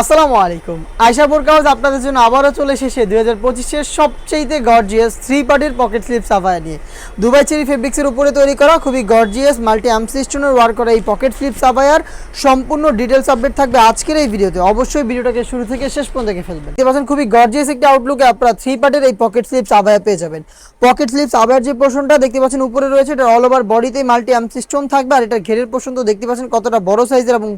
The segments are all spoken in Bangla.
আসসালামু আলাইকুম। আয়শা বোরকা হাউস আপনাদের জন্য আবারও চলে এসেছে দুই হাজার পঁচিশের সবচেয়ে গর্জিয়াস থ্রি পার্টির পকেট স্লিপ সাফায়া নিয়ে। দুবাই চেরি ফেব্রিক্সের উপরে তৈরি করা খুবই গর্জিয়াস মাল্টি অ্যামসিস্টনের ওয়ার করা এই পকেট স্লিপ সাফায়ার সম্পূর্ণ ডিটেলস আপডেট থাকবে আজকের এই ভিডিওতে। অবশ্যই ভিডিওটাকে শুরু থেকে শেষ পর্যন্ত দেখে ফেলবেন। দেখতে পাচ্ছেন, খুবই গর্জিয়াস একটা আউটলুকে আপনারা থ্রি পার্টের এই পকেট স্লিপ সাফায়া পেয়ে যাবেন। পকেট স্লিপ সাফায়ার যে পোর্শনটা দেখতে পাচ্ছেন, উপরে রয়েছে, এটা অল ওভার বডিতে মাল্টি অ্যামসিস্টোন থাকবে, আর এটা ঘেরের পোর্শন তো দেখতে পাচ্ছেন কতটা বড় সাইজের এবং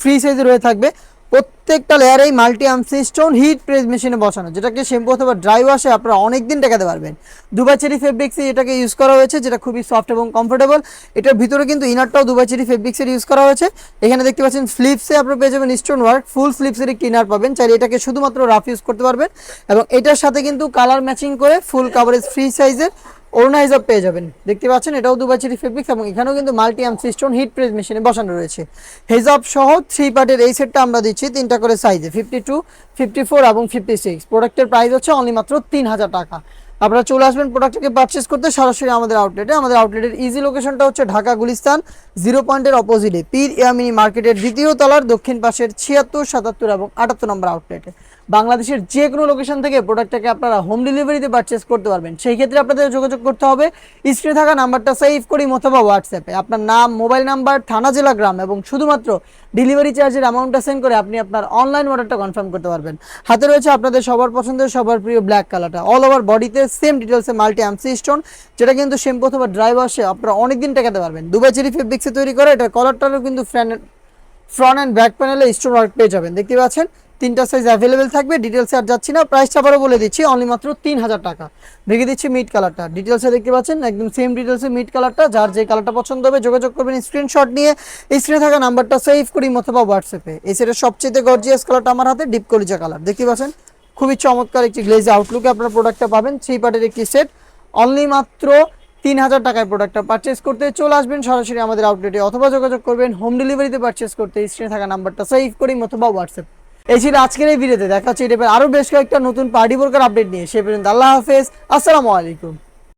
ফ্রি সাইজের হয়ে থাকবে। প্রত্যেকটা লেয়ারেই মাল্টি আমসি স্টোন হিট প্রেস মেশিনে বসানো, যেটাকে শ্যাম্পু অথবা ড্রাই ওয়াশে আপনারা অনেক দিন টেকাতে পারবেন। দুবাই চেরি ফেব্রিক্সে এটাকে ইউজ করা হয়েছে, যেটা খুবই সফট এবং কমফোর্টেবল এটার ভিতরে কিন্তু ইনারটাও দুবাই চেরি ফেব্রিক্সের ইউজ করা হয়েছে। এখানে দেখতে পাচ্ছেন স্লিপসে আপনারা পেয়ে যাবেন স্টোন ওয়ার্ক ফুল স্লিপসের একটি ইনার পাবেন। চাইলে এটাকে শুধুমাত্র রাফ ইউজ করতে পারবেন। এবং এটার সাথে কিন্তু কালার ম্যাচিং করে ফুল কাভারেজ ফ্রি সাইজের হিসাব পেয়ে যাবেন। দেখতে পাচ্ছেন, এটাও দুবাই চেরি ফেব্রিক্স এবং এখানেও কিন্তু মাল্টি স্টোন হিট প্রেস মেশিনে বসানো রয়েছে। হেজাব সহ থ্রি পার্টের এই সেটটা আমরা দিচ্ছি, তিনটা করে সাইজে ফিফটি টু ফিফটি ফোর এবং ফিফটি সিক্স প্রোডাক্টের প্রাইস হচ্ছে অনলি মাত্র তিন হাজার টাকা। আপনারা চলে আসবেন প্রোডাক্টটাকে পারচেস করতে সরাসরি আমাদের আউটলেটে আমাদের আউটলেটের ইজি লোকেশনটা হচ্ছে ঢাকা গুলিস্তান জিরো পয়েন্টের অপোজিটে পীর ইয়ামিনি মার্কেটের দ্বিতীয় তলার দক্ষিণ পাশের ছিয়াত্তর, সাতাত্তর এবং আটাত্তর নম্বর আউটলেটে বাংলাদেশের যে কোনো লোকেশন থেকে প্রোডাক্টটাকে আপনারা হোম ডেলিভারিতে পারচেস করতে পারবেন। সেই ক্ষেত্রে আপনাদের যোগাযোগ করতে হবে। স্ক্রিনে থাকা নাম্বারটা সেভ করি অথবা হোয়াটসঅ্যাপে আপনার নাম মোবাইল নাম্বার থানা, জেলা, গ্রাম এবং শুধুমাত্র ডেলিভারি চার্জের অ্যামাউন্টটা সেন্ড করে আপনি আপনার অনলাইন অর্ডারটা কনফার্ম করতে পারবেন। হাতে রয়েছে আপনাদের সবার পছন্দের, সবার প্রিয় ব্ল্যাক কালারটা অল ওভার বডিতে সেম ডিটেলসে মাল্টি অ্যামসি স্টোন যেটা কিন্তু শ্যাম্পু অথবা ড্রাই ওয়াশে আপনারা অনেক দিন টেকাতে পারবেন। দুবাই চেরি ফেব্রিক্সে তৈরি করা, এটার কলারটারও কিন্তু ফ্রন্ট অ্যান্ড ব্যাক প্যানেলে স্টোন ওয়ার্ক পেয়ে যাবেন। দেখতে পাচ্ছেন? তিনটা সাইজ অ্যাভেলেবেল থাকবে ডিটেলসে আর যাচ্ছি না। প্রাইসটা আবারও বলে দিচ্ছি অনলি মাত্র তিন হাজার টাকা। ভেঙে দিচ্ছি মিড কালারটা ডিটেলসে দেখতে পাচ্ছেন, একদম সেম ডিটেলসে মিড কালারটা যার যে কালারটা পছন্দ হবে, যোগাযোগ করবেন স্ক্রিনশট নিয়ে। স্ক্রিনে থাকা নাম্বারটা সেভ করি অথবা হোয়াটসঅ্যাপে এই সেটের সবচেয়ে গর্জিয়াস কালারটা আমার হাতে ডিপ কলিজা কালার দেখতে পাচ্ছেন? খুবই চমৎকার একটি গ্লেজ আউটলুকে আপনার প্রোডাক্টটা পাবেন। থ্রি পার্টের একটি সেট অনলি মাত্র তিন হাজার টাকায় প্রোডাক্টটা পারচেস করতে চলে আসবেন। সরাসরি আমাদের আউটলেটে অথবা যোগাযোগ করবেন। হোম ডেলিভারিতে পারচেস করতে স্ক্রিনে থাকা নাম্বারটা সেভ করি অথবা হোয়াটসঅ্যাপ এই ছিল আজকের এই ভিডিওতে দেখা হচ্ছে এটা আরও বেশ কয়েকটা নতুন পার্টি বোর্কার আপডেট নিয়ে। সে পর্যন্ত আল্লাহ হাফেজ। আসসালামু আলাইকুম।